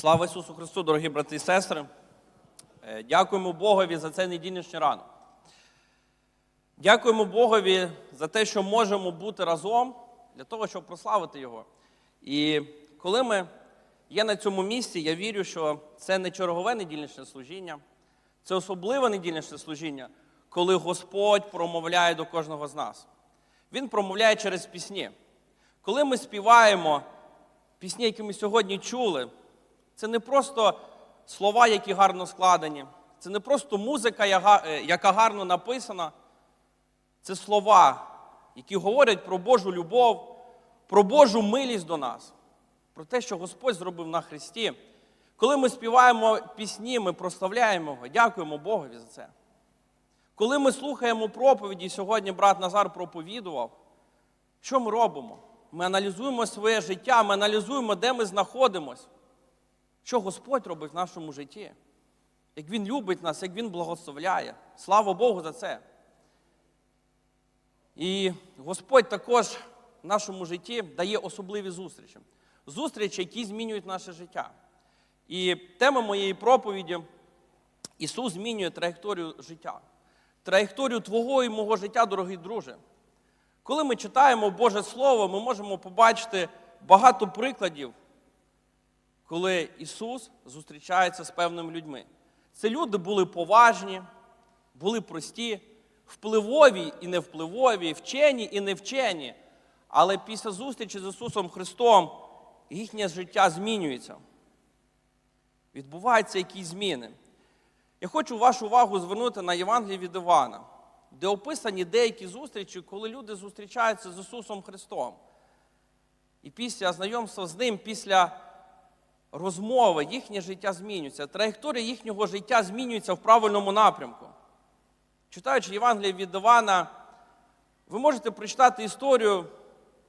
Слава Ісусу Христу, дорогі брати і сестри. Е, Дякуємо Богові за цей недільнішній ранок. Дякуємо Богові за те, що можемо бути разом для того, щоб прославити Його. І коли ми є на цьому місці, я вірю, що це не чергове недільнішнє служіння, це особливе недільнішнє служіння, коли Господь промовляє до кожного з нас. Він промовляє через пісні. Коли ми співаємо пісні, які ми сьогодні чули, це не просто слова, які гарно складені, це не просто музика, е, яка гарно написана. Це слова, які говорять про Божу любов, про Божу милість до нас, про те, що Господь зробив на Христі. Коли ми співаємо пісні, ми прославляємо Його, дякуємо Богові за це. Коли ми слухаємо проповіді, сьогодні брат Назар проповідував, що ми робимо? Ми аналізуємо своє життя, ми аналізуємо, де ми знаходимося, що Господь робить в нашому житті, як Він любить нас, як Він благословляє. Слава Богу за це. І Господь також в нашому житті дає особливі зустрічі. Зустрічі, які змінюють наше життя. І тема моєї проповіді Ісус змінює траєкторію життя. Траєкторію твого і мого життя, дорогий друже. Коли ми читаємо Боже Слово, ми можемо побачити багато прикладів, коли Ісус зустрічається з певними людьми. Це люди були поважні, були прості, впливові і невпливові, вчені і невчені. Але після зустрічі з Ісусом Христом їхнє життя змінюється. Відбуваються якісь зміни. Я хочу вашу увагу звернути на Євангеліє від Івана, де описані деякі зустрічі, коли люди зустрічаються з Ісусом Христом. І після знайомства з Ним, після розмови, їхнє життя змінюється. Траєкторія їхнього життя змінюється в правильному напрямку. Читаючи Євангеліє від Івана, ви можете прочитати історію,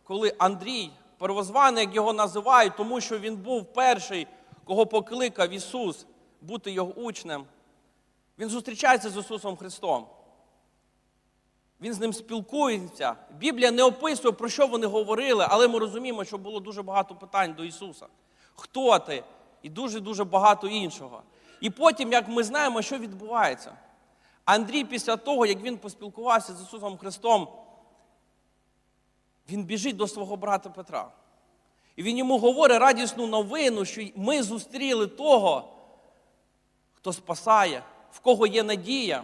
коли Андрій, первозваний, як його називають, тому що він був перший, кого покликав Ісус бути його учнем. Він зустрічається з Ісусом Христом. Він з ним спілкується. Біблія не описує, про що вони говорили, але ми розуміємо, що було дуже багато питань до Ісуса. Хто ти? І дуже-дуже багато іншого. І потім, як ми знаємо, що відбувається. Андрій, після того, як він поспілкувався з Ісусом Христом, він біжить до свого брата Петра. І він йому говорить радісну новину, що ми зустріли того, хто спасає, в кого є надія.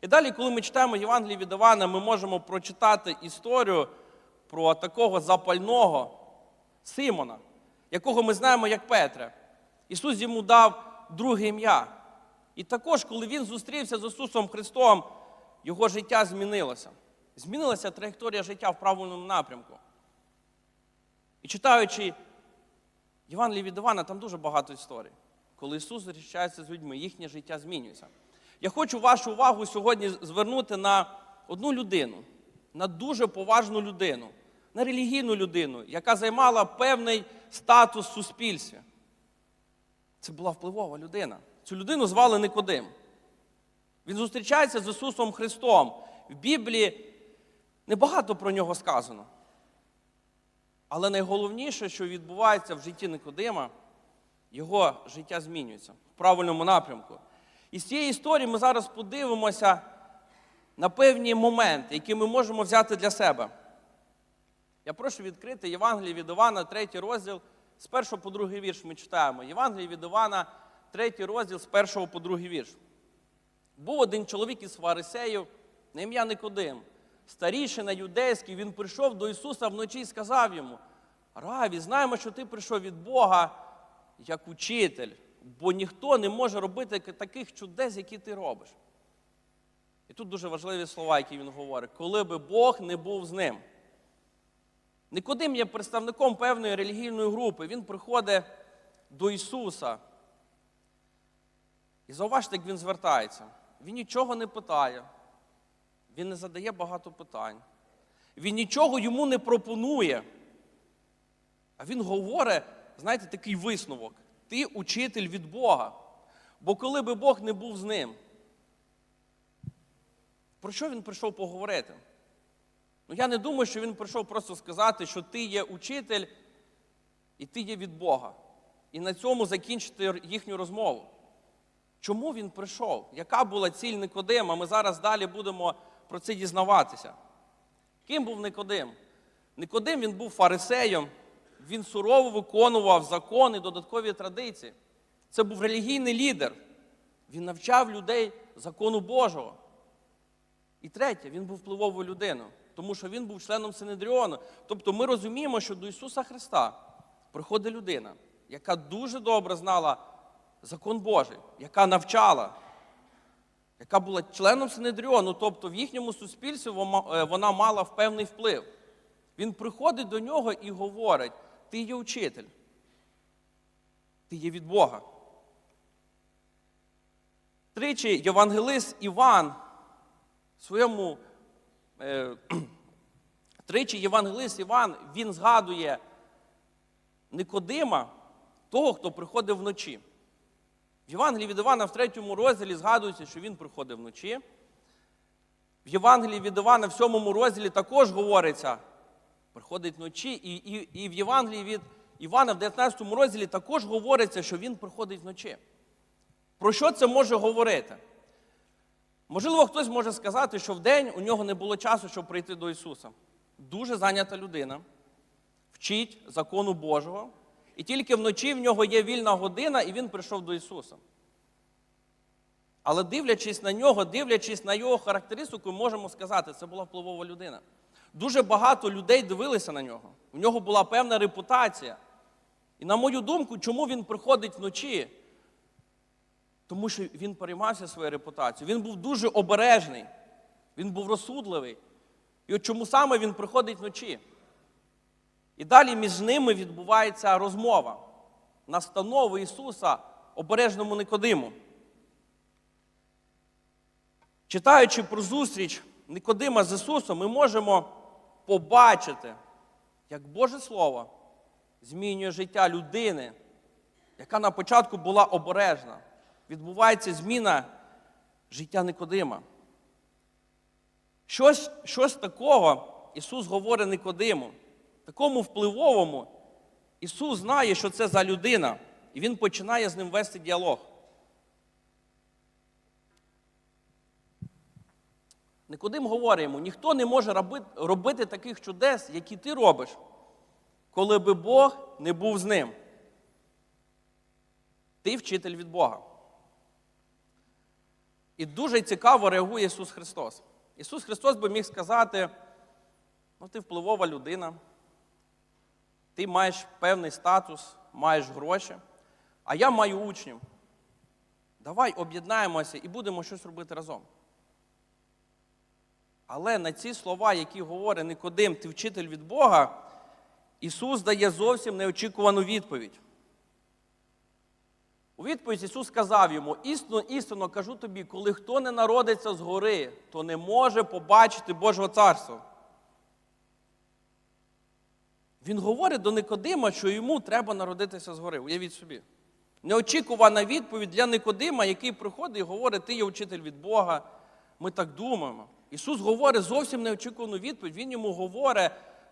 І далі, коли ми читаємо Євангеліє від Івана, ми можемо прочитати історію про такого запального Симона, якого ми знаємо як Петра. Ісус йому дав друге ім'я. І також, коли він зустрівся з Ісусом Христом, його життя змінилося. Змінилася траєкторія життя в правильному напрямку. І читаючи Євангеліє від Івана, там дуже багато історій. Коли Ісус зустрічається з людьми, їхнє життя змінюється. Я хочу вашу увагу сьогодні звернути на одну людину, на дуже поважну людину, на релігійну людину, яка займала певний статус в суспільстві. Це була впливова людина. Цю людину звали Никодим. Він зустрічається з Ісусом Христом. В Біблії небагато про нього сказано. Але найголовніше, що відбувається в житті Никодима, його життя змінюється в правильному напрямку. І з цієї історії ми зараз подивимося на певні моменти, які ми можемо взяти для себе. Я прошу відкрити Євангеліє від Івана, третій розділ, з першого по другий вірш ми читаємо. Євангеліє від Івана, третій розділ, з першого по другий вірш. Був один чоловік із фарисеїв, на ім'я Никодим, старішина юдейський, він прийшов до Ісуса вночі і сказав йому: Раві, знаємо, що ти прийшов від Бога як учитель, бо ніхто не може робити таких чудес, які ти робиш. І тут дуже важливі слова, які він говорить, коли би Бог не був з ним. Никодим є представником певної релігійної групи. Він приходить до Ісуса. І зауважте, як він звертається. Він нічого не питає, він не задає багато питань. Він нічого йому не пропонує. А він говорить, знаєте, такий висновок: ти учитель від Бога. Бо коли би Бог не був з ним, про що він прийшов поговорити? Ну, я не думаю, що він прийшов просто сказати, що ти є учитель і ти є від Бога. і на цьому закінчити їхню розмову. Чому він прийшов? Яка була ціль Никодима? Ми зараз далі будемо про це дізнаватися. Ким був Никодим? Никодим він був фарисеєм, він сурово виконував закони, додаткові традиції. Це був релігійний лідер. Він навчав людей закону Божого. І третє, він був впливовою людиною, тому що він був членом Синедріону. Тобто ми розуміємо, що до Ісуса Христа приходить людина, яка дуже добре знала закон Божий, яка навчала, яка була членом Синедріону, тобто в їхньому суспільстві е, вона мала певний вплив. Він приходить до нього і говорить: ти є учитель, ти є від Бога. Тричі Євангелист Іван в своєму тричі Євангелист Іван він згадує Никодима, того, хто приходив вночі. В Євангелії від Івана в третьому розділі згадується, що він приходив вночі. В Євангелії від Івана в сьомому розділі також говориться, приходить вночі, і, і, і в Євангелії від Івана в 19 розділі також говориться, що він приходить вночі. Про що це може говорити? Можливо, хтось може сказати, що в день у нього не було часу, щоб прийти до Ісуса. Дуже зайнята людина, вчить закону Божого, і тільки вночі в нього є вільна година, і він прийшов до Ісуса. Але дивлячись на нього, дивлячись на його характеристику, можемо сказати, це була впливова людина. Дуже багато людей дивилися на нього. У нього була певна репутація. І на мою думку, чому він приходить вночі? Тому що він переймався своєю репутацією. Він був дуже обережний, він був розсудливий. І от чому саме він приходить вночі? І далі між ними відбувається розмова, настанови Ісуса обережному Никодиму. Читаючи про зустріч Никодима з Ісусом, ми можемо побачити, як Боже Слово змінює життя людини, яка на початку була обережна. Відбувається зміна життя Никодима. Щось, щось такого Ісус говорить Никодиму, такому впливовому. Ісус знає, що це за людина, і Він починає з ним вести діалог. Никодим говорить йому, ніхто не може робити таких чудес, які ти робиш, коли би Бог не був з ним. Ти вчитель від Бога. І дуже цікаво реагує Ісус Христос. Ісус Христос би міг сказати: ну, ти впливова людина, ти маєш певний статус, маєш гроші, а я маю учнів. Давай об'єднаємося і будемо щось робити разом. Але на ці слова, які говорить Никодим, ти вчитель від Бога, Ісус дає зовсім неочікувану відповідь. У відповідь Ісус сказав йому: істинно, істинно кажу тобі, коли хто не народиться згори, то не може побачити Божого царства. Він говорить до Никодима, що йому треба народитися згори. Уявіть собі. Неочікувана відповідь для Никодима, який приходить і говорить, ти є учитель від Бога. Ми так думаємо. Ісус говорить зовсім неочікувану відповідь. Він йому говорить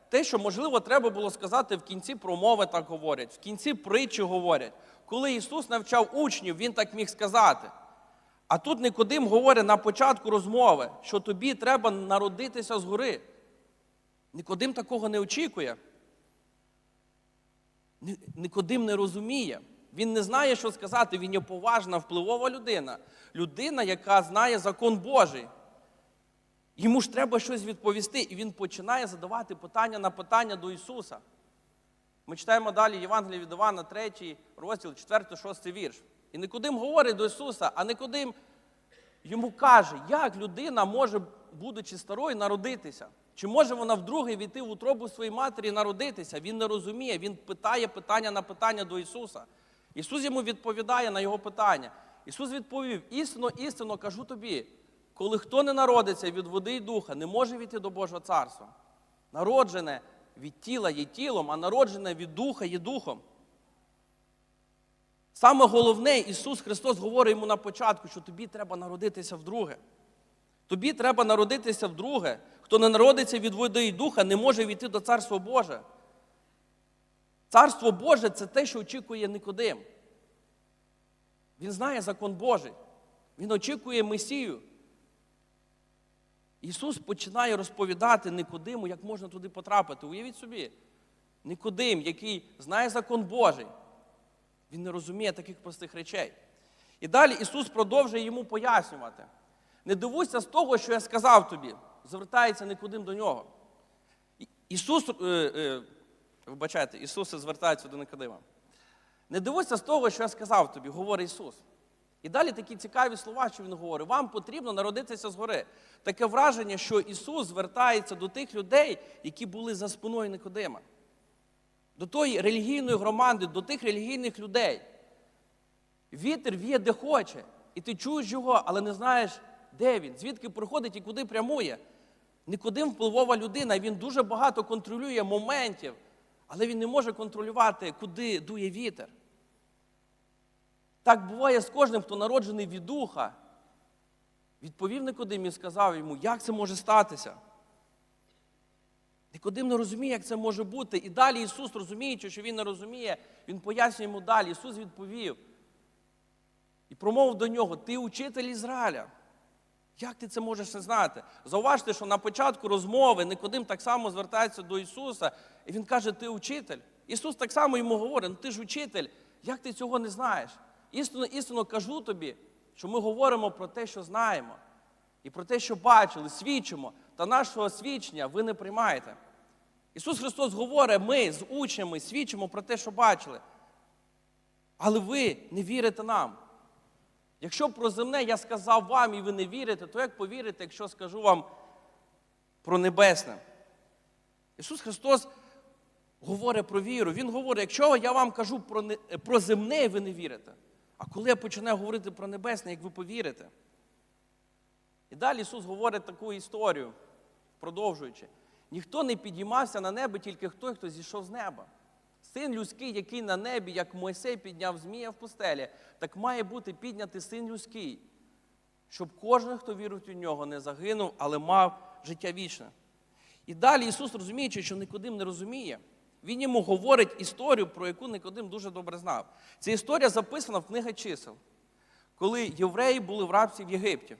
те, що, можливо, треба було сказати в кінці промови, так говорять, в кінці притчі говорять. Коли Ісус навчав учнів, Він так міг сказати. А тут Никодим говорить на початку розмови, що тобі треба народитися згори. Никодим такого не очікує. Ни- Никодим не розуміє. Він не знає, що сказати. Він є поважна, впливова людина. Людина, яка знає закон Божий. Йому ж треба щось відповісти, і він починає задавати питання на питання до Ісуса. Ми читаємо далі Євангелія від Івана, 3 розділ, 4-6 вірш. І Никодим говорить до Ісуса, а Никодим йому каже, як людина може, будучи старою, народитися? Чи може вона вдруге війти в утробу своєї матері і народитися? Він не розуміє, він питає питання на питання до Ісуса. Ісус йому відповідає на його питання. Ісус відповів: істинно, істинно кажу тобі, коли хто не народиться від води і духа, не може війти до Божого царства. Народжене від тіла є тілом, а народжене від духа є духом. Саме головне, Ісус Христос говорить йому на початку, що тобі треба народитися вдруге. Тобі треба народитися вдруге. Хто не народиться від води і духа, не може війти до Царства Боже. Царство Боже це те, що очікує Никодим. Він знає закон Божий. Він очікує Месію. Ісус починає розповідати Никодиму, як можна туди потрапити. Уявіть собі, Никодим, який знає закон Божий, він не розуміє таких простих речей. І далі Ісус продовжує йому пояснювати. Не дивуйся з того, що я сказав тобі. Звертається Никодим до нього. Ісус, е, е, вибачайте, Ісус звертається до Никодима. Не дивуйся з того, що я сказав тобі, говорить Ісус. І далі такі цікаві слова, що Він говорить. Вам потрібно народитися згори. Таке враження, що Ісус звертається до тих людей, які були за спиною Никодима. До тої релігійної громади, до тих релігійних людей. Вітер віє де хоче, і ти чуєш його, але не знаєш, де він, звідки приходить і куди прямує. Никодим впливова людина, він дуже багато контролює моментів, але він не може контролювати, куди дує вітер. Так буває з кожним, хто народжений від духа. Відповів Никодим і сказав йому, як це може статися. Никодим не розуміє, як це може бути. І далі Ісус, розуміючи, що Він не розуміє, Він пояснює йому далі. Ісус відповів і промовив до нього: Ти учитель Ізраїля. Як ти це можеш не знати? Зауважте, що на початку розмови Никодим так само звертається до Ісуса, і Він каже, ти учитель. Ісус так само йому говорить, ну ти ж учитель, як ти цього не знаєш? Істинно, істинно кажу тобі, що ми говоримо про те, що знаємо, і про те, що бачили, свідчимо, та нашого свідчення ви не приймаєте. Ісус Христос говорить, ми з учнями свідчимо про те, що бачили. Але ви не вірите нам. Якщо про земне я сказав вам і ви не вірите, то як повірите, якщо скажу вам про небесне? Ісус Христос говорить про віру. Він говорить, якщо я вам кажу про, не, про земне, і ви не вірите. А коли я починаю говорити про небесне, як ви повірите? І далі Ісус говорить таку історію, продовжуючи. Ніхто не підіймався на небо, тільки той, хто зійшов з неба. Син людський, який на небі, як Мойсей підняв змія в пустелі, так має бути піднятий син людський, щоб кожен, хто вірить у нього, не загинув, але мав життя вічне. І далі Ісус, розуміючи, що Никодим не розуміє, Він йому говорить історію, про яку Никодим дуже добре знав. Ця історія записана в книгах чисел, коли євреї були в рабстві в Єгипті.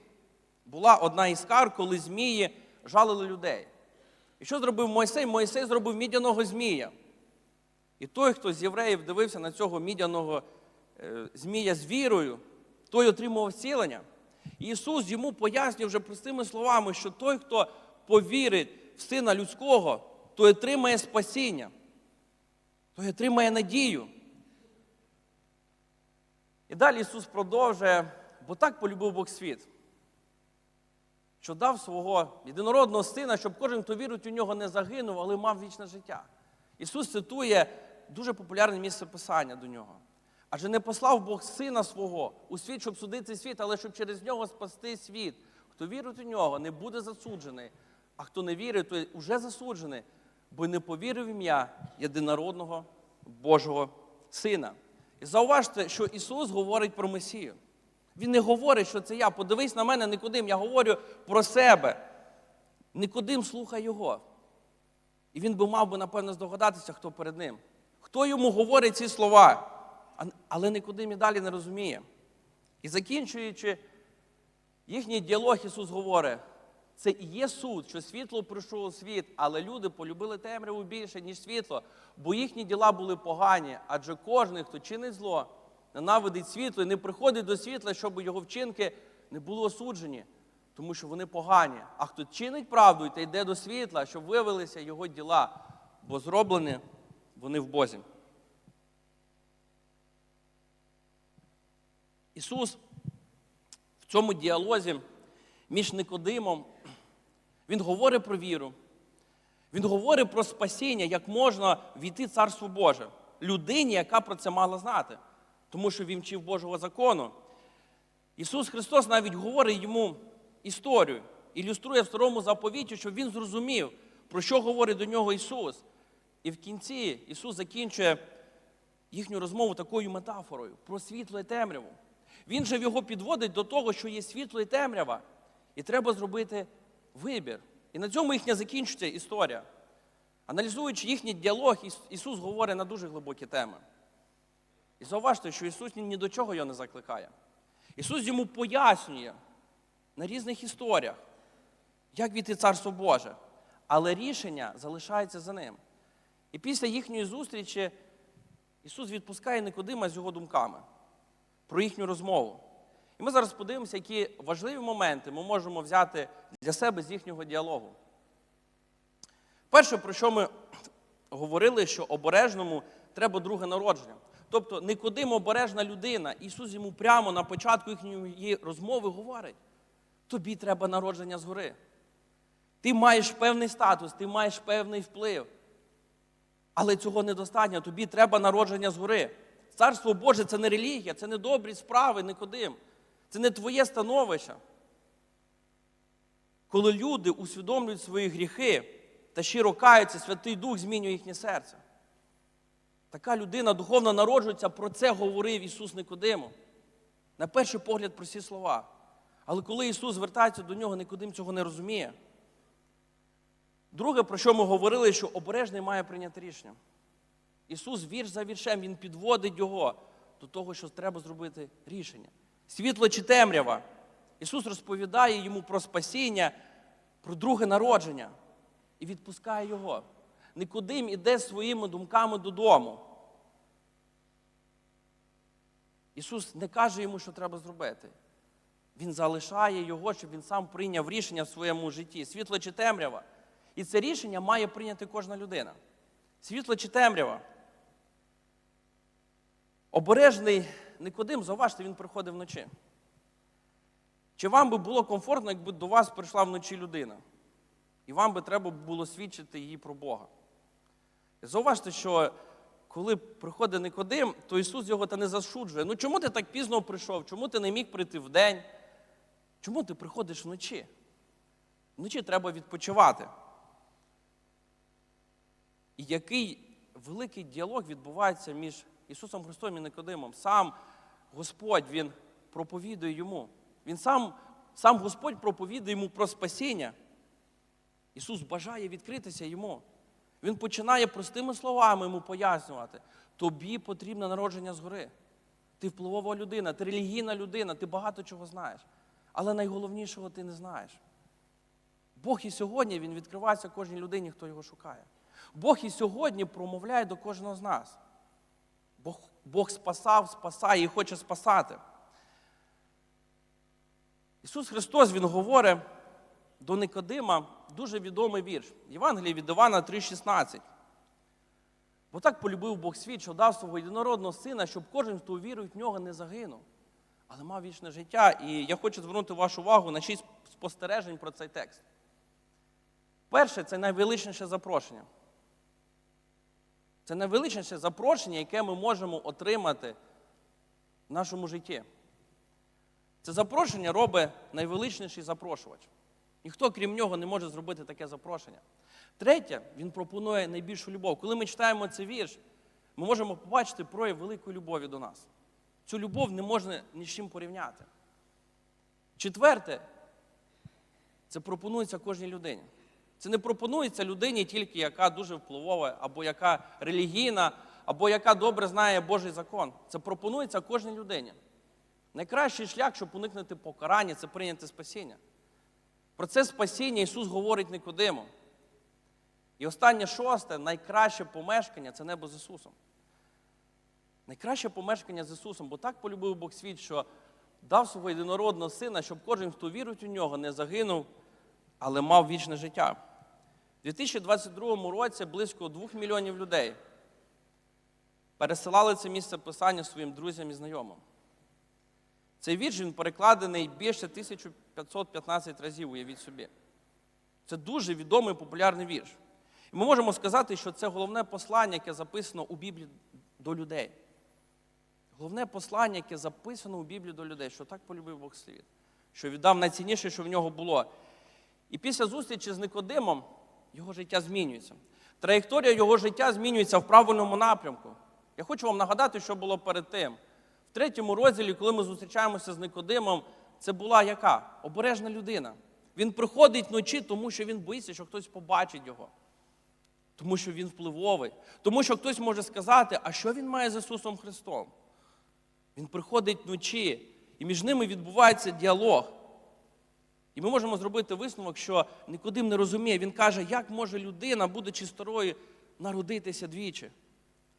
Була одна із кар, коли змії жалили людей. І що зробив Мойсей? Мойсей зробив мідяного змія. І той, хто з євреїв дивився на цього мідяного е, змія з вірою, той отримував зцілення. І Ісус йому пояснює вже простими словами, що той, хто повірить в Сина Людського, той отримає спасіння, той отримає надію. І далі Ісус продовжує, бо так полюбив Бог світ, що дав свого єдинородного сина, щоб кожен, хто вірить у нього, не загинув, але мав вічне життя. Ісус цитує дуже популярне місце писання до нього. Адже не послав Бог сина свого у світ, щоб судити світ, але щоб через нього спасти світ. Хто вірить у нього, не буде засуджений, а хто не вірить, той уже засуджений, бо не повірив ім'я єдинородного Божого Сина. І зауважте, що Ісус говорить про Месію. Він не говорить, що це я. Подивись на мене, Никодим, я говорю про себе. Никодим слухай Його. І він би мав би, напевно, здогадатися, хто перед ним. Хто йому говорить ці слова, але Никодим і далі не розуміє. І закінчуючи їхній діалог, Ісус говорить, це і є суд, що світло прийшло у світ, але люди полюбили темряву більше, ніж світло, бо їхні діла були погані, адже кожен, хто чинить зло, ненавидить світло і не приходить до світла, щоб його вчинки не були осуджені, тому що вони погані. А хто чинить правду та йде до світла, щоб виявилися його діла, бо зроблені вони в Бозі. Ісус в цьому діалозі між Никодимом, Він говорить про віру. Він говорить про спасіння, як можна війти Царство Боже людині, яка про це мала знати, тому що він вчив Божого закону. Ісус Христос навіть говорить йому історію, ілюструє в старому заповіті, щоб він зрозумів, про що говорить до нього Ісус. І в кінці Ісус закінчує їхню розмову такою метафорою про світло і темряву. Він же його підводить до того, що є світло і темрява, і треба зробити вибір. І на цьому їхня закінчується історія. Аналізуючи їхній діалог, Ісус говорить на дуже глибокі теми. І зауважте, що Ісус ні до чого його не закликає. Ісус йому пояснює на різних історіях, як війти Царство Боже. Але рішення залишається за ним. І після їхньої зустрічі Ісус відпускає Никодима з його думками про їхню розмову. І ми зараз подивимося, які важливі моменти ми можемо взяти для себе з їхнього діалогу. Перше, про що ми говорили, що обережному треба друге народження. Тобто Никодим обережна людина. Ісус йому прямо на початку їхньої розмови говорить: тобі треба народження згори. Ти маєш певний статус, ти маєш певний вплив. Але цього недостатньо. Тобі треба народження згори. Царство Боже це не релігія, це не добрі справи, Никодим. Це не твоє становище. Коли люди усвідомлюють свої гріхи та щиро каються, Святий Дух змінює їхнє серце. Така людина духовно народжується, про це говорив Ісус Никодиму. На перший погляд прості слова. Але коли Ісус звертається до нього, Никодим цього не розуміє. Друге, про що ми говорили, що обережний має прийняти рішення. Ісус вірш за віршем, Він підводить його до того, що треба зробити рішення. Світло чи темрява. Ісус розповідає йому про спасіння, про друге народження і відпускає його. Никодим іде своїми думками додому. Ісус не каже йому, що треба зробити. Він залишає його, щоб він сам прийняв рішення в своєму житті. Світло чи темрява. І це рішення має прийняти кожна людина. Світло чи темрява. Обережний Никодим, зауважте, він приходив вночі. Чи вам би було комфортно, якби до вас прийшла вночі людина? І вам би треба було свідчити їй про Бога. Зауважте, що коли приходить Никодим, то Ісус його та не засуджує. Ну чому ти так пізно прийшов? Чому ти не міг прийти вдень? Чому ти приходиш вночі? Вночі треба відпочивати. І який великий діалог відбувається між Ісусом Христом і Никодимом. Сам Господь Він проповідує йому. Він сам, сам Господь проповідує йому про спасіння. Ісус бажає відкритися йому. Він починає простими словами йому пояснювати: тобі потрібне народження згори. Ти впливова людина, ти релігійна людина, ти багато чого знаєш. Але найголовнішого ти не знаєш. Бог і сьогодні Він відкривається кожній людині, хто його шукає. Бог і сьогодні промовляє до кожного з нас. Бог, Бог спасав, спасає і хоче спасати. Ісус Христос Він говорить до Никодима дуже відомий вірш. Євангелії від Івана 3,16. Бо так полюбив Бог світ, що дав свого єдинородного сина, щоб кожен, хто вірує в нього, не загинув, але мав вічне життя. І я хочу звернути вашу увагу на шість спостережень про цей текст. Перше, це найвеличніше запрошення. Це найвеличніше запрошення, яке ми можемо отримати в нашому житті. Це запрошення робить найвеличніший запрошувач. Ніхто, крім нього, не може зробити таке запрошення. Третє, він пропонує найбільшу любов. Коли ми читаємо цей вірш, ми можемо побачити прояв великої любові до нас. Цю любов не можна ні з чим порівняти. Четверте, це пропонується кожній людині. Це не пропонується людині тільки, яка дуже впливова, або яка релігійна, або яка добре знає Божий закон. Це пропонується кожній людині. Найкращий шлях, щоб уникнути покарання, це прийняти спасіння. Про це спасіння Ісус говорить Никодиму. І останнє шосте, найкраще помешкання це небо з Ісусом. Найкраще помешкання з Ісусом, бо так полюбив Бог світ, що дав свого єдинородного сина, щоб кожен, хто вірить у нього, не загинув, але мав вічне життя. У 2022 році близько 2 мільйонів людей пересилали це місце писання своїм друзям і знайомим. Цей вірш він перекладений більше 1515 разів, уявіть собі. Це дуже відомий популярний вірш. І ми можемо сказати, що це головне послання, яке записано у Біблії до людей. Головне послання, яке записано у Біблії до людей, що так полюбив Бог світ, що віддав найцінніше, що в нього було. І після зустрічі з Никодимом його життя змінюється. Траєкторія його життя змінюється в правильному напрямку. Я хочу вам нагадати, що було перед тим. В третьому розділі, коли ми зустрічаємося з Никодимом, це була яка? Обережна людина. Він приходить вночі, тому що він боїться, що хтось побачить його. Тому що він впливовий. Тому що хтось може сказати, а що він має з Ісусом Христом? Він приходить вночі, і між ними відбувається діалог. І ми можемо зробити висновок, що Никодим не розуміє. Він каже, як може людина, будучи старою, народитися двічі.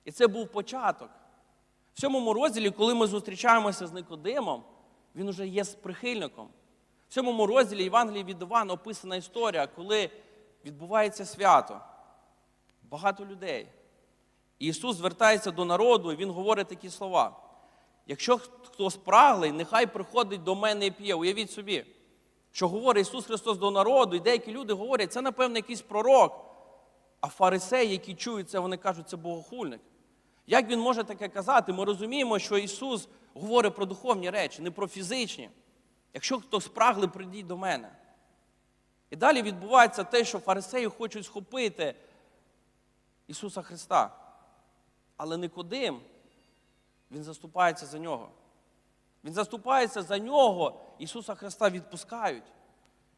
І це був початок. В сьомому розділі, коли ми зустрічаємося з Никодимом, він уже є прихильником. В сьомому розділі Євангелії від Івана описана історія, коли відбувається свято. Багато людей. І Ісус звертається до народу, і Він говорить такі слова. Якщо хто спраглий, нехай приходить до мене і п'є. Уявіть собі, що говорить Ісус Христос до народу, і деякі люди говорять, це, напевно, якийсь пророк. А фарисеї, які чують це, вони кажуть, це богохульник. Як він може таке казати? Ми розуміємо, що Ісус говорить про духовні речі, не про фізичні. Якщо хто спраглий, прийдіть до мене. І далі відбувається те, що фарисеї хочуть схопити Ісуса Христа. Але Никодим, він заступається за нього. Він заступається за нього, Ісуса Христа відпускають.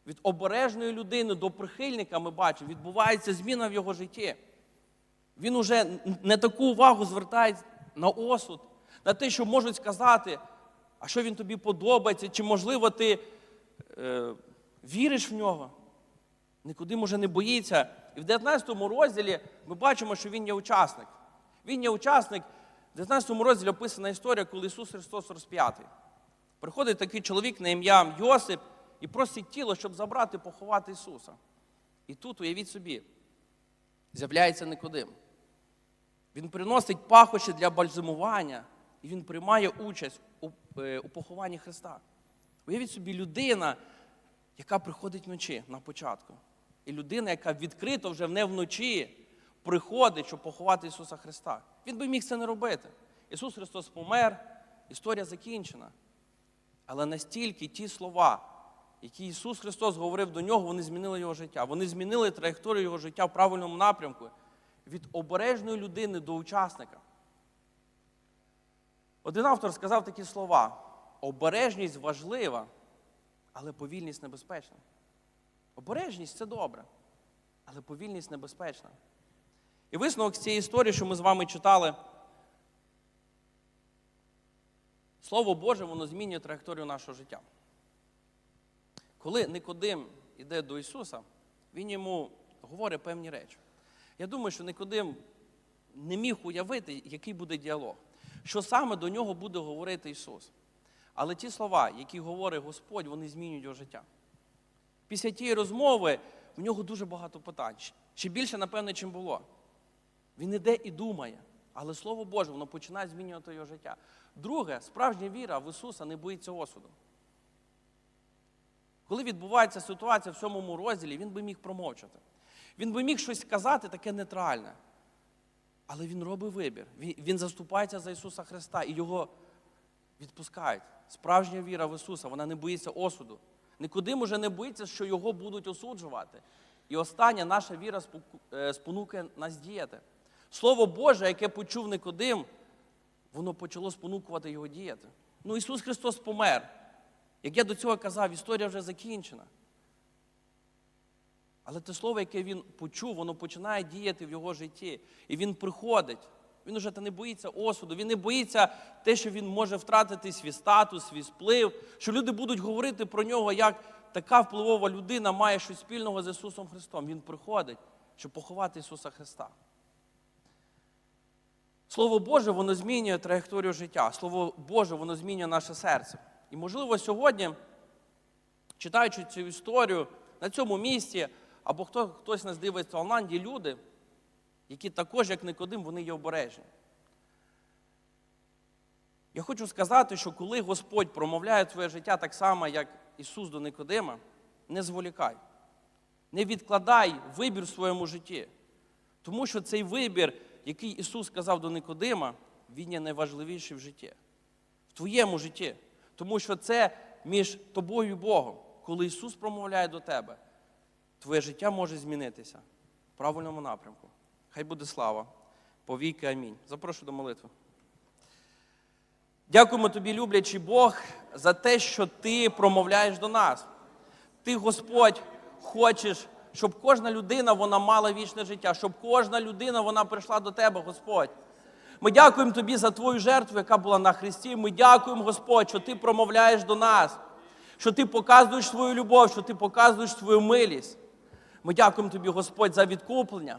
Від обережної людини до прихильника ми бачимо, відбувається зміна в його житті. Він уже не таку увагу звертає на осуд, на те, що можуть сказати, а що він тобі подобається, чи, можливо, ти е, віриш в нього. Никодим уже не боїться. І в 19 розділі ми бачимо, що він є учасник. Він є учасник. В 19 розділі описана історія, коли Ісус Христос розп'ятий. Приходить такий чоловік на ім'я Йосип і просить тіло, щоб забрати, поховати Ісуса. І тут, уявіть собі, з'являється Никодим. Він приносить пахощі для бальзамування, і він приймає участь у, е, у похованні Христа. Уявіть собі, людина, яка приходить вночі на початку. І людина, яка відкрито вже не вночі приходить, щоб поховати Ісуса Христа. Він би міг це не робити. Ісус Христос помер, історія закінчена. Але настільки ті слова, які Ісус Христос говорив до нього, вони змінили його життя. Вони змінили траєкторію його життя в правильному напрямку від обережної людини до учасника. Один автор сказав такі слова: обережність важлива, але повільність небезпечна. Обережність це добре, але повільність небезпечна. І висновок з цієї історії, що ми з вами читали, Слово Боже, воно змінює траєкторію нашого життя. Коли Никодим іде до Ісуса, Він йому говорить певні речі. Я думаю, що Никодим не міг уявити, який буде діалог, що саме до нього буде говорити Ісус. Але ті слова, які говорить Господь, вони змінюють його життя. Після тієї розмови в нього дуже багато питань. Ще більше, напевне, чим було. Він іде і думає, але Слово Боже, воно починає змінювати його життя. Друге, справжня віра в Ісуса не боїться осуду. Коли відбувається ситуація в сьомому розділі, він би міг промовчати. Він би міг щось сказати таке нейтральне. Але він робить вибір. Він, заступається за Ісуса Христа і його відпускають. Справжня віра в Ісуса, вона не боїться осуду. Нікудим уже не боїться, що його будуть осуджувати. І остання наша віра е, спонукає нас діяти. Слово Боже, яке почув Никодим, воно почало спонукувати його діяти. Ну, Ісус Христос помер. Як я до цього казав, історія вже закінчена. Але те слово, яке він почув, воно починає діяти в його житті. І він приходить. Він уже не боїться осуду, він не боїться те, що він може втратити свій статус, свій сплив, що люди будуть говорити про нього, як така впливова людина має щось спільного з Ісусом Христом. Він приходить, щоб поховати Ісуса Христа. Слово Боже, воно змінює траєкторію життя. Слово Боже, воно змінює наше серце. І, можливо, сьогодні, читаючи цю історію на цьому місці, або хто, хтось нас дивиться онлайн, є люди, які також, як Никодим, вони є обережні. Я хочу сказати, що коли Господь промовляє твоє життя так само, як Ісус до Никодима, не зволікай, не відкладай вибір в своєму житті. Тому що цей вибір, який Ісус сказав до Никодима, він є найважливіший в житті, в твоєму житті. Тому що це між тобою і Богом. Коли Ісус промовляє до тебе, твоє життя може змінитися в правильному напрямку. Хай буде слава. Повіки амінь. Запрошую до молитви. Дякуємо тобі, люблячий Бог, за те, що ти промовляєш до нас. Ти, Господь, хочеш щоб кожна людина вона мала вічне життя, щоб кожна людина вона прийшла до тебе, Господь. Ми дякуємо Тобі за Твою жертву, яка була на Христі. Ми дякуємо, Господь, що Ти промовляєш до нас, що Ти показуєш свою любов, що Ти показуєш свою милість. Ми дякуємо Тобі, Господь, за відкуплення.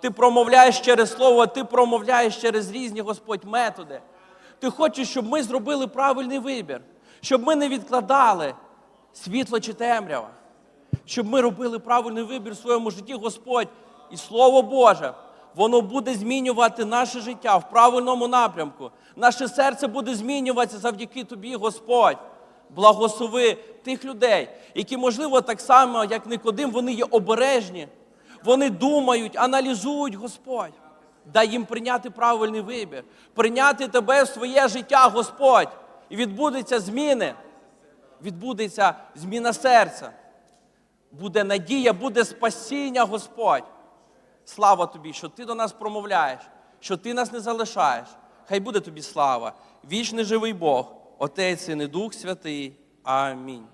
Ти промовляєш через слово, ти промовляєш через різні, Господь, методи. Ти хочеш, щоб ми зробили правильний вибір, щоб ми не відкладали світло чи темрява, щоб ми робили правильний вибір в своєму житті, Господь, і Слово Боже, воно буде змінювати наше життя в правильному напрямку. Наше серце буде змінюватися завдяки Тобі, Господь. Благослови тих людей, які, можливо, так само, як Никодим, вони є обережні, вони думають, аналізують, Господь. Дай їм прийняти правильний вибір, прийняти тебе в своє життя, Господь. І відбудеться зміни, відбудеться зміна серця. Буде надія, буде спасіння, Господь. Слава тобі, що ти до нас промовляєш, що ти нас не залишаєш. Хай буде тобі слава. Вічний живий Бог, Отець і Дух Святий. Амінь.